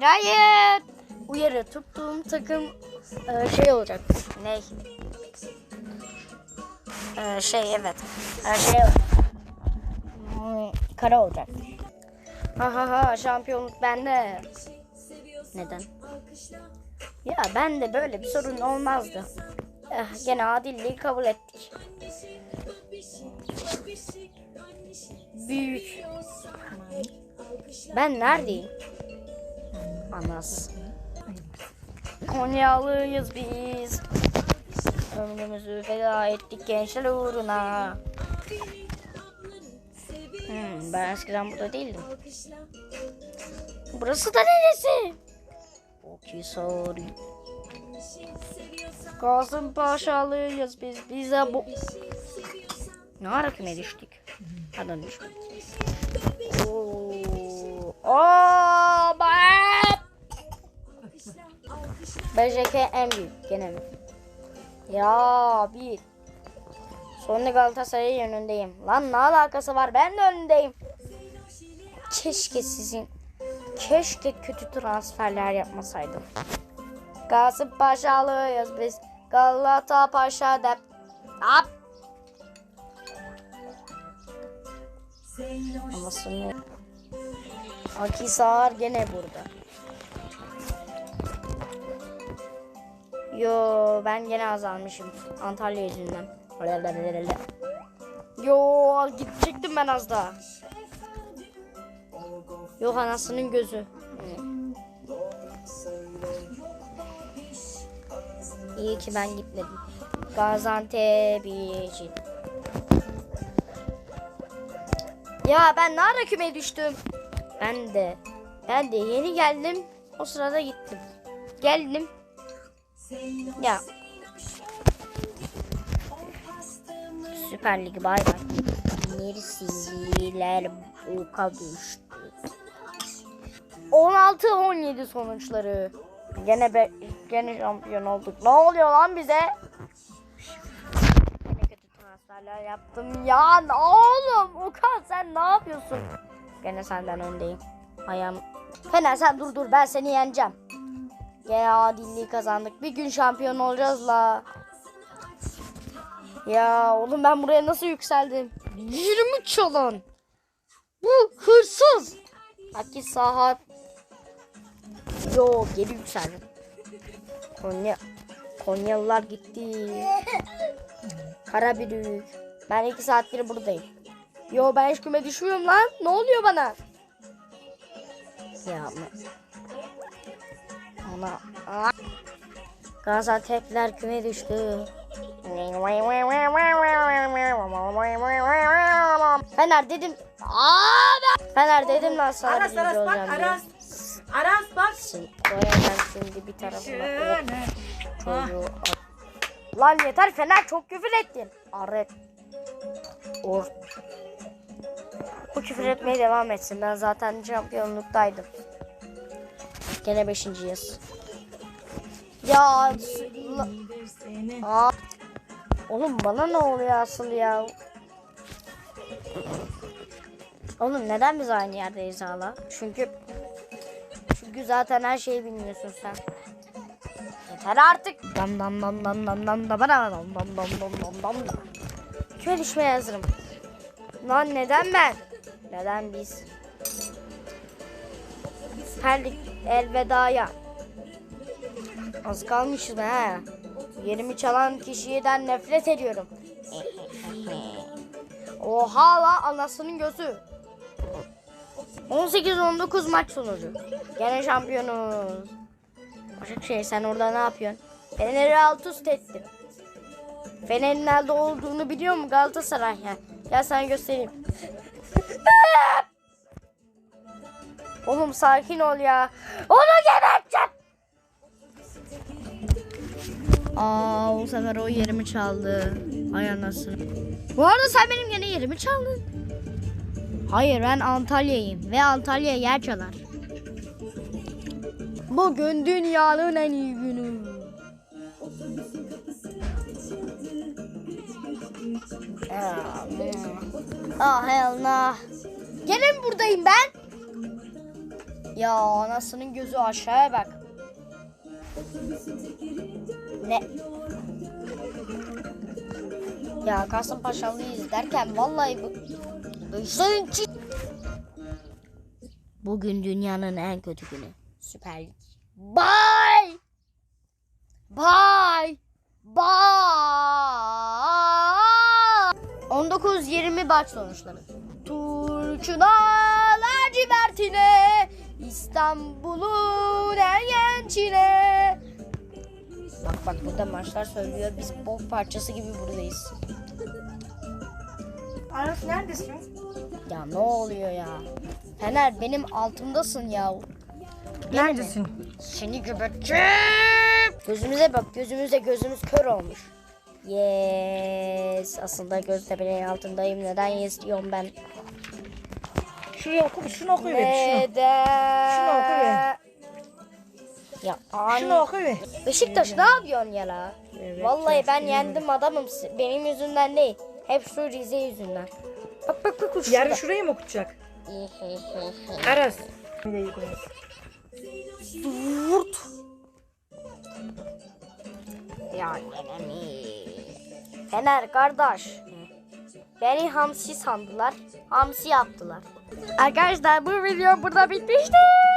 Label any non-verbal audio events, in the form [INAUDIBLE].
Hayır. Uyarı tuttuğum takım e, şey olacak. Ne? E, şey evet. E, şey kara olacak. Ha ha ha şampiyonluk bende. Neden? Ya ben de böyle bir sorun olmazdı. Eh, gene adilliği kabul ettik. Büyük. Ben neredeyim? Anas. Konyalıyız biz. Ömrümüzü feda ettik gençler uğruna. Hmm, ben eskiden burada değildim. Burası da neresi? Okey sorry. Kasımpaşalıyız biz. Bize bu... Ne ara küme düştük? Pardon düştük. Oo. Oo, bak! BJK en büyük gene mi? Ya bir. Sonra Galatasaray'ın önündeyim. Lan ne alakası var? Ben de önündeyim. Keşke sizin keşke kötü transferler yapmasaydım. Kasımpaşalıyız biz. Galata Paşa dep. Hop. Anasını. Akisar gene burada. Yo ben gene azalmışım. Antalya yüzünden. Yo gidecektim ben az daha. Yok anasının gözü. İyi ki ben gitmedim. Gaziantep için. Ya ben ne ara küme düştüm? Ben de. Ben de yeni geldim. O sırada gittim. Geldim. Ya. Süper Lig bay bay. Mersiler oka düştü. 16-17 sonuçları. Gene be, gene şampiyon olduk. Ne oluyor lan bize? Gene kötü transferler yaptım ya. Ne Oğlum Okan sen ne yapıyorsun? Gene senden öndeyim. Ayağım. Fener sen dur dur ben seni yeneceğim. Gene adilliği kazandık. Bir gün şampiyon olacağız la. Ya oğlum ben buraya nasıl yükseldim? 20 çalan. Bu hırsız. Aki sahat. Yo geri yükseldim. Konya. Konyalılar gitti. Karabürük. Ben iki saattir buradayım. Yo ben hiç küme düşmüyorum lan. Ne oluyor bana? Ya Gaziantep'ler küme düştü. Fener dedim. Aa, ben- Fener dedim lan sana Aras birinci Aras bak olacağım diye. Aras. Aras bak. Koyacağım şimdi bir tarafına. Şöyle. Oh, çocuğu at. Lan yeter Fener çok küfür ettin. Arret. Or. Bu küfür etmeye devam etsin. Ben zaten şampiyonluktaydım. Gene beşinciyiz. Ya. Aa. Oğlum bana ne oluyor asıl ya? Oğlum neden biz aynı yerdeyiz hala? Çünkü çünkü zaten her şeyi bilmiyorsun sen. Yeter artık. Dam dam dam dam dam dam dam dam dam dam dam dam dam dam dam. Köy düşmeye hazırım. Lan neden ben? Neden biz? Perlik elvedaya. Az kalmışız ha. Yerimi çalan kişiden nefret ediyorum. [LAUGHS] Oha la anasının gözü. 18-19 maç sonucu. Gene şampiyonuz. Başakşehir sen orada ne yapıyorsun? Fener'i alt üst ettim. Fener'in nerede olduğunu biliyor mu Galatasaray? Ya. Gel sana göstereyim. [LAUGHS] Oğlum sakin ol ya. Onu geberteceğim. Aa o sefer o yerimi çaldı. Ay anasını. Bu arada sen benim gene yerimi çaldın. Hayır ben Antalya'yım ve Antalya yer çalar. Bugün dünyanın en iyi günü. Ah hell no. Gene mi buradayım ben? Ya anasının gözü aşağıya bak. Ne? Ya Kasımpaşalıyı izlerken vallahi bu... Ki... Bugün dünyanın en kötü günü. Süper. Bye! Bye! Bye! 19-20 maç sonuçları. Turçuna lacivertine İstanbul'un en gençine Bak bak burada maçlar söylüyor. Biz bok parçası gibi buradayız. Aras neredesin? Ya ne oluyor ya? Fener benim altımdasın ya. Beni mi? Neredesin? Seni göbekçim. Gözümüze bak gözümüze gözümüz kör olmuş. Yes. Aslında gözlemenin altındayım. Neden yes diyorum ben? Şuraya oku, şunu oku ver, Neden? Şunu oku be. Ya şunu. an... Şunu oku ver. Beşiktaş ne yapıyorsun ya la? Evet, Vallahi ben yendim adamım. Benim yüzümden değil. Hep şu Rize yüzünden. Bak bak bak. şurada. Yarın şurayı mı okutacak? Aras. Vurt. Ya gene mi? Fener kardeş. Beni hamsi sandılar. Hamsi yaptılar. Arkadaşlar bu video burada bitmiştir.